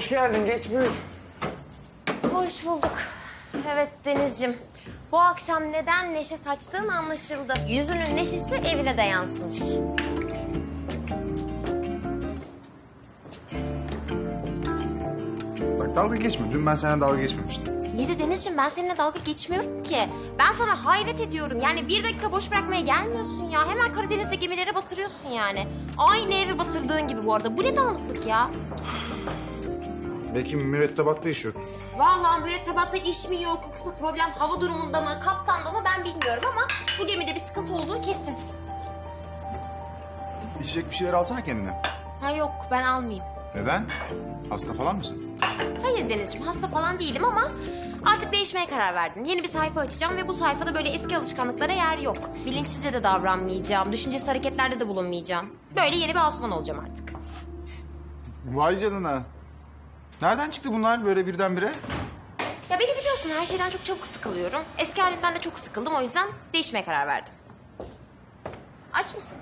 hoş geldin. Geç buyur. Hoş bulduk. Evet Deniz'cim. Bu akşam neden neşe saçtığın anlaşıldı. Yüzünün neşesi evine de yansımış. Bak dalga geçme. Dün ben sana dalga geçmemiştim. İyi de Deniz'cim ben seninle dalga geçmiyorum ki. Ben sana hayret ediyorum. Yani bir dakika boş bırakmaya gelmiyorsun ya. Hemen Karadeniz'de gemileri batırıyorsun yani. Aynı evi batırdığın gibi bu arada. Bu ne dağınıklık ya? Belki mürettebatta iş yoktur. Vallahi mürettebatta iş mi yok yoksa problem hava durumunda mı, kaptanda mı ben bilmiyorum ama bu gemide bir sıkıntı olduğu kesin. İçecek bir şeyler alsana kendine. Ha yok ben almayayım. Neden? Hasta falan mısın? Hayır Denizciğim hasta falan değilim ama artık değişmeye karar verdim. Yeni bir sayfa açacağım ve bu sayfada böyle eski alışkanlıklara yer yok. Bilinçsizce de davranmayacağım, düşüncesiz hareketlerde de bulunmayacağım. Böyle yeni bir Asuman olacağım artık. Vay canına. Nereden çıktı bunlar böyle birdenbire? Ya beni biliyorsun her şeyden çok çabuk sıkılıyorum. Eski halimden de çok sıkıldım o yüzden değişmeye karar verdim. Aç mısın?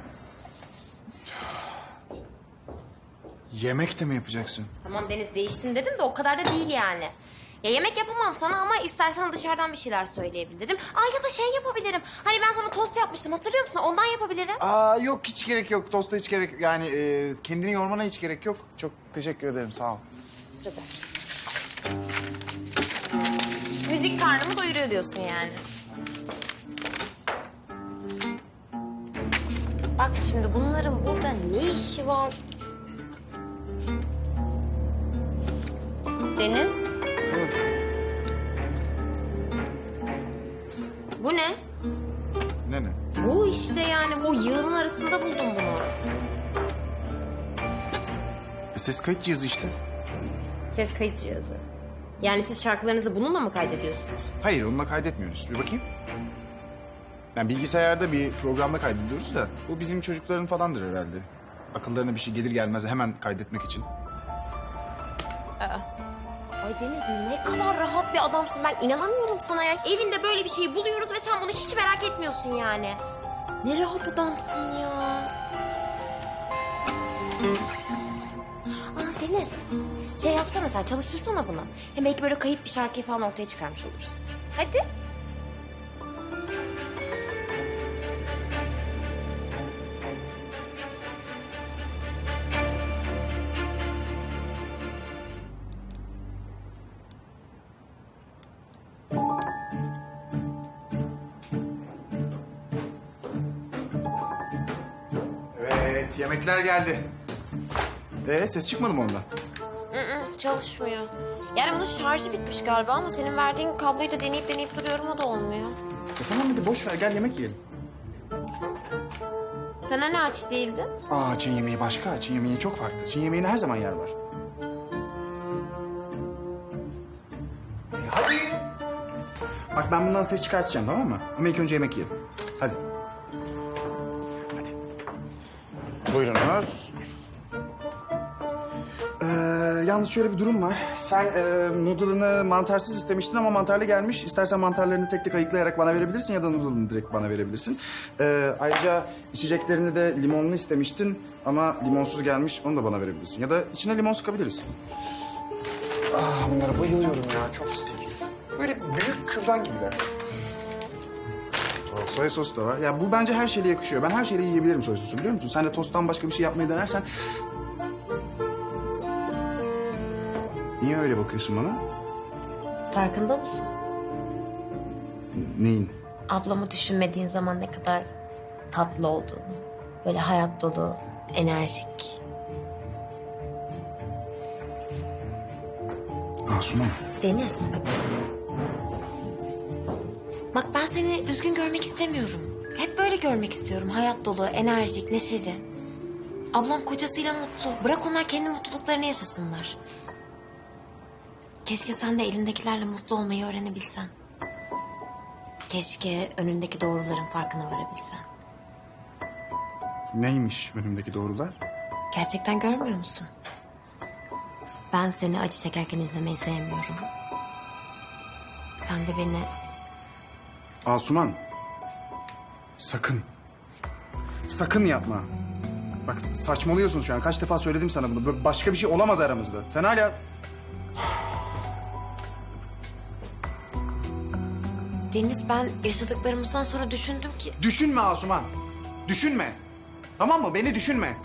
Yemek de mi yapacaksın? Tamam Deniz değiştin dedim de o kadar da değil yani. Ya yemek yapamam sana ama istersen dışarıdan bir şeyler söyleyebilirim. Aa ya da şey yapabilirim. Hani ben sana tost yapmıştım hatırlıyor musun? Ondan yapabilirim. Aa yok hiç gerek yok. Tosta hiç gerek Yani e, kendini yormana hiç gerek yok. Çok teşekkür ederim sağ ol. Tabii. Müzik karnımı doyuruyor diyorsun yani. Bak şimdi bunların burada ne işi var? Deniz. Bu ne? Ne ne? Bu işte yani bu yığının arasında buldum bunu. E, ses kayıt cihazı işte. Ses kayıt cihazı. Yani siz şarkılarınızı bununla mı kaydediyorsunuz? Hayır onunla kaydetmiyoruz. Bir bakayım. Yani bilgisayarda bir programda kaydediyoruz da bu bizim çocukların falandır herhalde. Akıllarına bir şey gelir gelmez hemen kaydetmek için. Ay Deniz ne kadar rahat bir adamsın. Ben inanamıyorum sana ya. Evinde böyle bir şeyi buluyoruz ve sen bunu hiç merak etmiyorsun yani. Ne rahat adamsın ya. Aa Deniz. Şey yapsana sen çalıştırsana bunu. Hem belki böyle kayıp bir şarkıyı falan ortaya çıkarmış oluruz. Hadi. Evet yemekler geldi. Ee ses çıkmadı mı ondan? Çalışmıyor. Yani bunun şarjı bitmiş galiba ama senin verdiğin kabloyu da deneyip deneyip duruyorum o da olmuyor. E, tamam hadi boş ver gel yemek yiyelim. Sen hani aç değildin? Aa Çin yemeği başka. Çin yemeği çok farklı. Çin yemeğine her zaman yer var. E, hadi. Bak ben bundan ses çıkartacağım tamam mı? Ama ilk önce yemek yiyelim. Hadi. Hadi. Buyurunuz. Ee, yalnız şöyle bir durum var. Sen e, noodle'ını mantarsız istemiştin ama mantarlı gelmiş. İstersen mantarlarını tek tek ayıklayarak bana verebilirsin ya da noodle'ını direkt bana verebilirsin. Ee, ayrıca içeceklerini de limonlu istemiştin ama limonsuz gelmiş. Onu da bana verebilirsin. Ya da içine limon sıkabiliriz. Ah bunlara bayılıyorum ya. Çok stil. Böyle büyük kürdan gibiler. Oh, soya sosu da var. Ya bu bence her şeyle yakışıyor. Ben her şeyle yiyebilirim soya sosu biliyor musun? Sen de tosttan başka bir şey yapmayı denersen... Niye öyle bakıyorsun bana? Farkında mısın? Neyin? Ablamı düşünmediğin zaman ne kadar tatlı olduğunu. Böyle hayat dolu, enerjik. Asuman. Deniz. Bak ben seni üzgün görmek istemiyorum. Hep böyle görmek istiyorum. Hayat dolu, enerjik, neşeli. Ablam kocasıyla mutlu. Bırak onlar kendi mutluluklarını yaşasınlar. Keşke sen de elindekilerle mutlu olmayı öğrenebilsen. Keşke önündeki doğruların farkına varabilsen. Neymiş önümdeki doğrular? Gerçekten görmüyor musun? Ben seni acı çekerken izlemeyi sevmiyorum. Sen de beni Asuman. Sakın. Sakın yapma. Bak saçmalıyorsun şu an. Kaç defa söyledim sana bunu. Böyle Başka bir şey olamaz aramızda. Sen hala Deniz ben yaşadıklarımızdan sonra düşündüm ki... Düşünme Asuman. Düşünme. Tamam mı? Beni düşünme.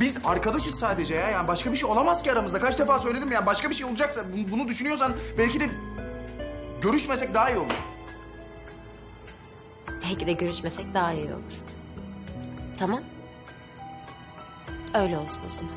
Biz arkadaşız sadece ya. Yani başka bir şey olamaz ki aramızda. Kaç defa söyledim ya. Başka bir şey olacaksa bunu düşünüyorsan belki de görüşmesek daha iyi olur. Belki de görüşmesek daha iyi olur. Tamam. Öyle olsun o zaman.